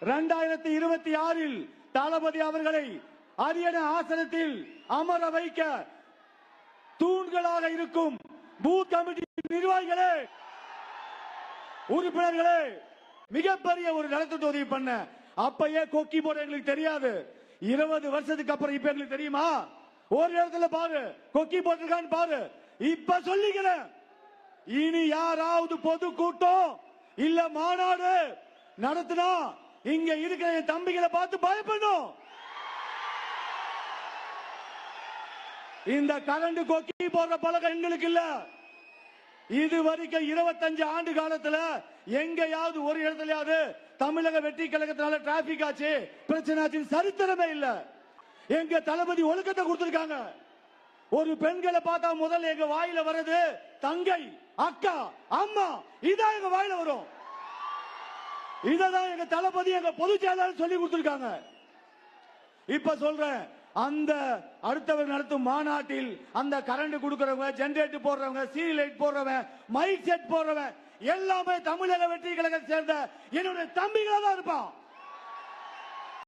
இரண்டாயிரத்தி இருபத்தி ஆறில் தளபதி அவர்களை அரியண ஆசனத்தில் அமர வைக்க தூண்களாக இருக்கும் பூத் கமிட்டி நிர்வாகிகளே உறுப்பினர்களே மிகப்பெரிய ஒரு நலத்திட்ட உதவி பண்ண. அப்பயே கொக்கி போட எங்களுக்கு தெரியாது. இருபது வருஷத்துக்கு அப்புறம் இப்ப எங்களுக்கு தெரியுமா? ஒரு இடத்துல பாரு கொக்கி போட்டிருக்கான்னு பாரு. இப்ப சொல்லிக்கிறேன். இனி யாராவது பொது கூட்டம் இல்ல மாநாடு நடத்தினா இங்க இருக்கிற என் தம்பிகளை பார்த்து பயப்படணும். இந்த கரண்ட் கொக்கி போடுற பழக்கம் எங்களுக்கு இல்ல. இது வரைக்கும் இருபத்தஞ்சு ஆண்டு காலத்துல எங்கேயாவது ஒரு இடத்துலயாவது தமிழக வெற்றி கழகத்தினால டிராபிக் ஆச்சு பிரச்சனை ஆச்சு சரித்திரமே இல்ல. எங்க தளபதி ஒழுக்கத்தை கொடுத்திருக்காங்க. ஒரு பெண்களை பார்த்தா முதல்ல எங்க வாயில வர்றது தங்கை அக்கா அம்மா இதான் எங்க வாயில வரும். இததான் எங்க தளபதி எங்க பொதுச் செயலாளர் சொல்லி கொடுத்திருக்காங்க. இப்ப சொல்றேன் அந்த அடுத்தவர் நடத்தும் மாநாட்டில் அந்த கரண்ட் கொடுக்கறவங்க ஜெனரேட்டர் போடுறவங்க சீரி லைட் போடுறவன் மைக் செட் போடுறவன் எல்லாமே தமிழக வெற்றி கழகத்தை சேர்ந்த என்னுடைய தம்பிகளா தான் இருப்பான்.